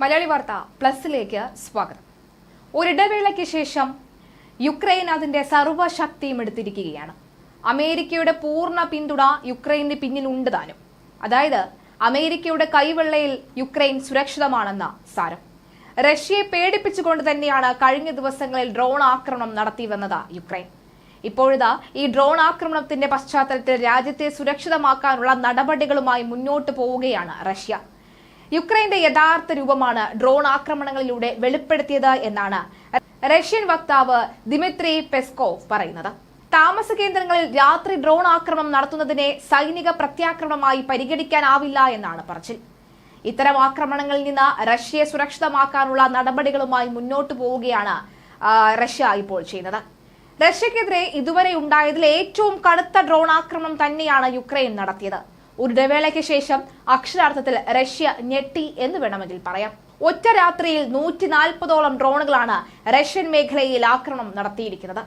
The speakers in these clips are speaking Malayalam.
മലയാളി വാർത്ത പ്ലസിലേക്ക് സ്വാഗതം. ഒരിടവേളയ്ക്ക് ശേഷം യുക്രൈൻ അതിന്റെ സർവശക്തിയും എടുത്തിരിക്കുകയാണ്. അമേരിക്കയുടെ പൂർണ പിന്തുണ യുക്രൈന് പിന്നിലുണ്ട് താനും. അതായത് അമേരിക്കയുടെ കൈവെള്ളയിൽ യുക്രൈൻ സുരക്ഷിതമാണെന്ന സാരം. റഷ്യയെ പേടിപ്പിച്ചുകൊണ്ട് തന്നെയാണ് കഴിഞ്ഞ ദിവസങ്ങളിൽ ഡ്രോൺ ആക്രമണം നടത്തിവന്നത് യുക്രൈൻ. ഇപ്പോഴിതാ ഈ ഡ്രോൺ ആക്രമണത്തിന്റെ പശ്ചാത്തലത്തിൽ രാജ്യത്തെ സുരക്ഷിതമാക്കാനുള്ള നടപടികളുമായി മുന്നോട്ട് പോവുകയാണ് റഷ്യ. യുക്രൈന്റെ യഥാർത്ഥ രൂപമാണ് ഡ്രോൺ ആക്രമണങ്ങളിലൂടെ വെളിപ്പെടുത്തിയത് എന്നാണ് റഷ്യൻ വക്താവ് ദിമിത്രി പെസ്കോവ് പറയുന്നത്. താമസ കേന്ദ്രങ്ങളിൽ രാത്രി ഡ്രോൺ ആക്രമണം നടത്തുന്നതിനെ സൈനിക പ്രത്യാക്രമണമായി പരിഗണിക്കാനാവില്ല എന്നാണ് പറച്ചിൽ. ഇത്തരം ആക്രമണങ്ങളിൽ നിന്ന് റഷ്യയെ സുരക്ഷിതമാക്കാനുള്ള നടപടികളുമായി മുന്നോട്ട് പോവുകയാണ് റഷ്യ ഇപ്പോൾ ചെയ്യുന്നത്. റഷ്യക്കെതിരെ ഇതുവരെ ഉണ്ടായതിൽ ഏറ്റവും കടുത്ത ഡ്രോൺ ആക്രമണം തന്നെയാണ് യുക്രൈൻ നടത്തിയത്. ഒരു ഇടവേളയ്ക്ക് ശേഷം അക്ഷരാർത്ഥത്തിൽ റഷ്യ ഞെട്ടി എന്ന് വേണമെങ്കിൽ പറയാം. ഒറ്റ രാത്രിയിൽ നൂറ്റി നാൽപ്പതോളം ഡ്രോണുകളാണ് റഷ്യൻ മേഖലയിൽ ആക്രമണം നടത്തിയിരിക്കുന്നത്.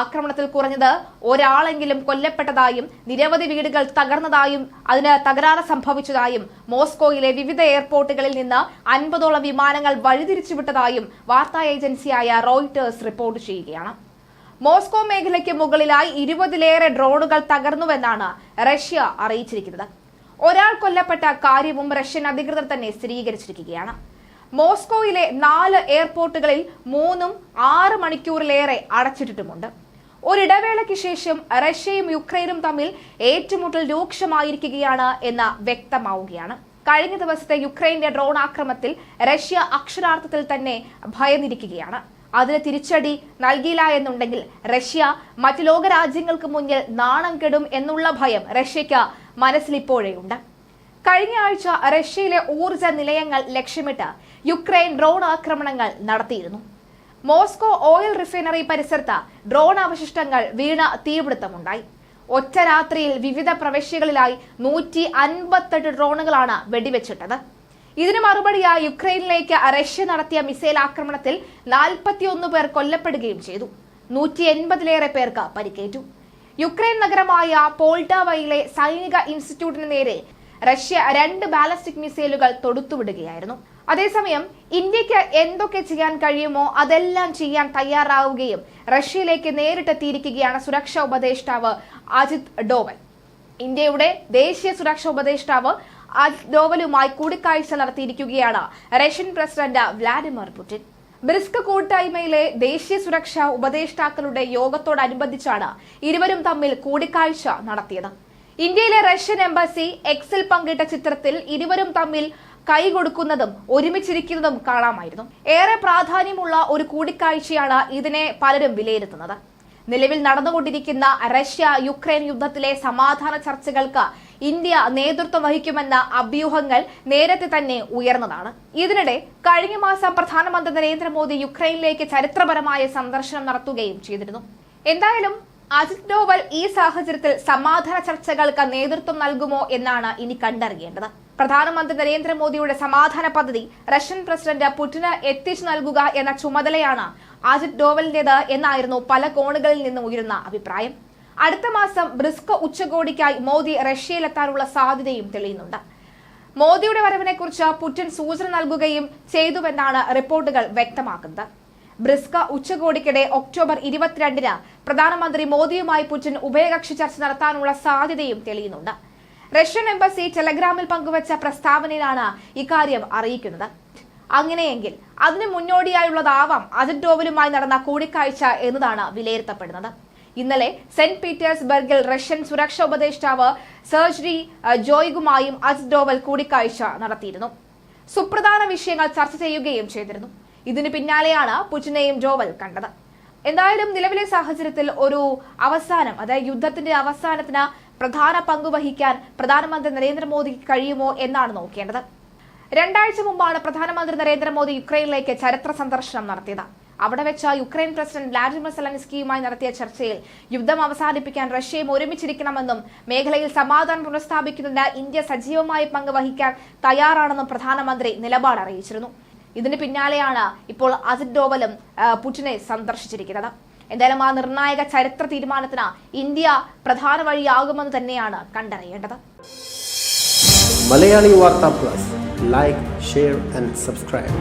ആക്രമണത്തിൽ കുറഞ്ഞത് ഒരാളെങ്കിലും കൊല്ലപ്പെട്ടതായും നിരവധി വീടുകൾ തകർന്നതായും അതിന് തകരാറ് സംഭവിച്ചതായും മോസ്കോയിലെ വിവിധ എയർപോർട്ടുകളിൽ നിന്ന് അൻപതോളം വിമാനങ്ങൾ വഴിതിരിച്ചുവിട്ടതായും വാർത്താ ഏജൻസിയായ റോയിട്ടേഴ്സ് റിപ്പോർട്ട് ചെയ്യുകയാണ്. മോസ്കോ മേഖലയ്ക്ക് മുകളിലായി ഇരുപതിലേറെ ഡ്രോണുകൾ തകർന്നുവെന്നാണ് റഷ്യ അറിയിച്ചിരിക്കുന്നത്. ഒരാൾ കൊല്ലപ്പെട്ട കാര്യവും റഷ്യൻ അധികൃതർ തന്നെ സ്ഥിരീകരിച്ചിരിക്കുകയാണ്. മോസ്കോയിലെ നാല് എയർപോർട്ടുകളിൽ മൂന്നും ആറ് മണിക്കൂറിലേറെ അടച്ചിട്ടിട്ടുമുണ്ട്. ഒരിടവേളയ്ക്ക് ശേഷം റഷ്യയും യുക്രൈനും തമ്മിൽ ഏറ്റുമുട്ടൽ രൂക്ഷമായിരിക്കുകയാണ് എന്ന് വ്യക്തമാവുകയാണ്. കഴിഞ്ഞ ദിവസത്തെ യുക്രൈന്റെ ഡ്രോൺ ആക്രമത്തിൽ റഷ്യ അക്ഷരാർത്ഥത്തിൽ തന്നെ ഭയന്നിരിക്കുകയാണ്. അതിന് തിരിച്ചടി നൽകിയില്ല എന്നുണ്ടെങ്കിൽ റഷ്യ മറ്റു ലോകരാജ്യങ്ങൾക്ക് മുന്നിൽ നാണം കെടും എന്നുള്ള ഭയം റഷ്യയ്ക്ക് മനസ്സിലിപ്പോഴേയുണ്ട്. കഴിഞ്ഞ ആഴ്ച റഷ്യയിലെ ഊർജ നിലയങ്ങൾ ലക്ഷ്യമിട്ട് യുക്രൈൻ ഡ്രോൺ ആക്രമണങ്ങൾ നടത്തിയിരുന്നു. മോസ്കോ ഓയിൽ റിഫൈനറി പരിസരത്ത് ഡ്രോൺ അവശിഷ്ടങ്ങൾ വീണ തീപിടുത്തമുണ്ടായി. ഒറ്റ രാത്രിയിൽ വിവിധ പ്രവിശ്യകളിലായി നൂറ്റി അൻപത്തെട്ട് ഡ്രോണുകളാണ് വെടിവെച്ചിട്ടത്. ഇതിന് മറുപടിയായി യുക്രൈനിലേക്ക് റഷ്യ നടത്തിയ മിസൈൽ ആക്രമണത്തിൽ നാൽപ്പത്തിയൊന്ന് പേർ കൊല്ലപ്പെടുകയും ചെയ്തു. നൂറ്റി എൺപതിലേറെ പേർക്ക് പരിക്കേറ്റു. യുക്രൈൻ നഗരമായ പോൾട്ടാവയിലെ സൈനിക ഇൻസ്റ്റിറ്റ്യൂട്ടിന് നേരെ റഷ്യ രണ്ട് ബാലസ്റ്റിക് മിസൈലുകൾ തൊടുത്തുവിടുകയായിരുന്നു. അതേസമയം ഇന്ത്യയ്ക്ക് എന്തൊക്കെ ചെയ്യാൻ കഴിയുമോ അതെല്ലാം ചെയ്യാൻ തയ്യാറാവുകയും റഷ്യയിലേക്ക് നേരിട്ടെത്തിയിരിക്കുകയാണ് സുരക്ഷാ ഉപദേഷ്ടാവ് അജിത് ഡോവൽ. ഇന്ത്യയുടെ ദേശീയ സുരക്ഷാ ഉപദേഷ്ടാവ് അജിത് കൂടിക്കാഴ്ച നടത്തിയിരിക്കുകയാണ് Russian president Vladimir Putin. BRICS കൂട്ടായ്മയിലെ ദേശീയ സുരക്ഷാ ഉപദേഷ്ടാക്കളുടെ യോഗത്തോടനുബന്ധിച്ചാണ് ഇരുവരും തമ്മിൽ കൂടിക്കാഴ്ച നടത്തിയത്. ഇന്ത്യയിലെ റഷ്യൻ എംബസി എക്സിൽ പങ്കിട്ട ചിത്രത്തിൽ ഇരുവരും തമ്മിൽ കൈകൊടുക്കുന്നതും ഒരുമിച്ചിരിക്കുന്നതും കാണാമായിരുന്നു. ഏറെ പ്രാധാന്യമുള്ള ഒരു കൂടിക്കാഴ്ചയാണ് ഇതിനെ പലരും വിലയിരുത്തുന്നത്. നിലവിൽ നടന്നുകൊണ്ടിരിക്കുന്ന റഷ്യ യുക്രൈൻ യുദ്ധത്തിലെ സമാധാന ചർച്ചകൾക്ക് ഇന്ത്യ നേതൃത്വം വഹിക്കുമെന്ന അഭ്യൂഹങ്ങൾ നേരത്തെ തന്നെ ഉയർന്നതാണ്. ഇതിനിടെ കഴിഞ്ഞ മാസം പ്രധാനമന്ത്രി നരേന്ദ്രമോദി യുക്രൈനിലേക്ക് ചരിത്രപരമായ സന്ദർശനം നടത്തുകയും ചെയ്തിരുന്നു. എന്തായാലും അജിത് ഡോവൽ ഈ സാഹചര്യത്തിൽ സമാധാന ചർച്ചകൾക്ക് നേതൃത്വം നൽകുമോ എന്നാണ് ഇനി കണ്ടറിയേണ്ടത്. പ്രധാനമന്ത്രി നരേന്ദ്രമോദിയുടെ സമാധാന പദ്ധതി റഷ്യൻ പ്രസിഡന്റ് പുടിന് എത്തിച്ചു നൽകുക എന്ന ചുമതലയാണ് അജിത് ഡോവലിന്റേത് എന്നായിരുന്നു പല കോണുകളിൽ നിന്നും ഉയരുന്ന അഭിപ്രായം. അടുത്ത മാസം ബ്രിസ്കോ ഉച്ചകോടിക്കായി മോദി റഷ്യയിലെത്താനുള്ള സാധ്യതയും തെളിയുന്നുണ്ട്. മോദിയുടെ വരവിനെക്കുറിച്ച് പുടിൻ സൂചന നൽകുകയും ചെയ്തുവെന്നാണ് റിപ്പോർട്ടുകൾ വ്യക്തമാക്കുന്നത്. ബ്രിസ്ക ഉച്ചകോടിക്കിടെ ഒക്ടോബർ ഇരുപത്തിരണ്ടിന് പ്രധാനമന്ത്രി മോദിയുമായി പുടിൻ ഉഭയകക്ഷി ചർച്ച നടത്താനുള്ള സാധ്യതയും തെളിയുന്നുണ്ട്. റഷ്യൻ എംബസി ടെലഗ്രാമിൽ പങ്കുവച്ച പ്രസ്താവനയിലാണ് ഇക്കാര്യം അറിയിക്കുന്നത്. അങ്ങനെയെങ്കിൽ അതിന് മുന്നോടിയായുള്ളതാവാം അജിത് ഡോവലുമായി നടന്ന കൂടിക്കാഴ്ച എന്നതാണ് വിലയിരുത്തപ്പെടുന്നത്. ഇന്നലെ സെന്റ് പീറ്റേഴ്സ്ബർഗിൽ റഷ്യൻ സുരക്ഷാ ഉപദേഷ്ടാവ് സർജറി ജോയ്ഗുമായും അസ്ഡോവൽ ഡോവൽ കൂടിക്കാഴ്ച നടത്തിയിരുന്നു. സുപ്രധാന വിഷയങ്ങൾ ചർച്ച ചെയ്യുകയും ചെയ്തിരുന്നു. ഇതിനു പിന്നാലെയാണ് പുചിനെയും ഡോവൽ കണ്ടത്. എന്തായാലും നിലവിലെ സാഹചര്യത്തിൽ ഒരു അവസാനം അതായത് യുദ്ധത്തിന്റെ അവസാനത്തിന് പ്രധാന പങ്ക് വഹിക്കാൻ പ്രധാനമന്ത്രി നരേന്ദ്രമോദിക്ക് കഴിയുമോ എന്നാണ് നോക്കേണ്ടത്. രണ്ടാഴ്ച മുമ്പാണ് പ്രധാനമന്ത്രി നരേന്ദ്രമോദി യുക്രൈനിലേക്ക് ചരിത്ര സന്ദർശനം നടത്തിയത്. അവിടെ വെച്ച് യുക്രൈൻ പ്രസിഡന്റ് വ്ളാഡിമിർ സെലൻസ്കിയുമായി നടത്തിയ ചർച്ചയിൽ യുദ്ധം അവസാനിപ്പിക്കാൻ റഷ്യയും ഒരുമിച്ചിരിക്കണമെന്നും മേഖലയിൽ സമാധാനം പുനഃസ്ഥാപിക്കുന്നതിന് ഇന്ത്യ സജീവമായി പങ്ക് വഹിക്കാൻ തയ്യാറാണെന്നും പ്രധാനമന്ത്രി നിലപാട് അറിയിച്ചിരുന്നു. ഇതിന് പിന്നാലെയാണ് ഇപ്പോൾ അജിത് ഡോവലും പുടിനെ സന്ദർശിച്ചിരിക്കുന്നത്. എന്തായാലും ആ നിർണായക ചരിത്ര തീരുമാനത്തിന് ഇന്ത്യ പ്രധാന വഴിയാകുമെന്ന് തന്നെയാണ് കണ്ടറിയേണ്ടത്. Malayali Vartha plus. Like share and subscribe.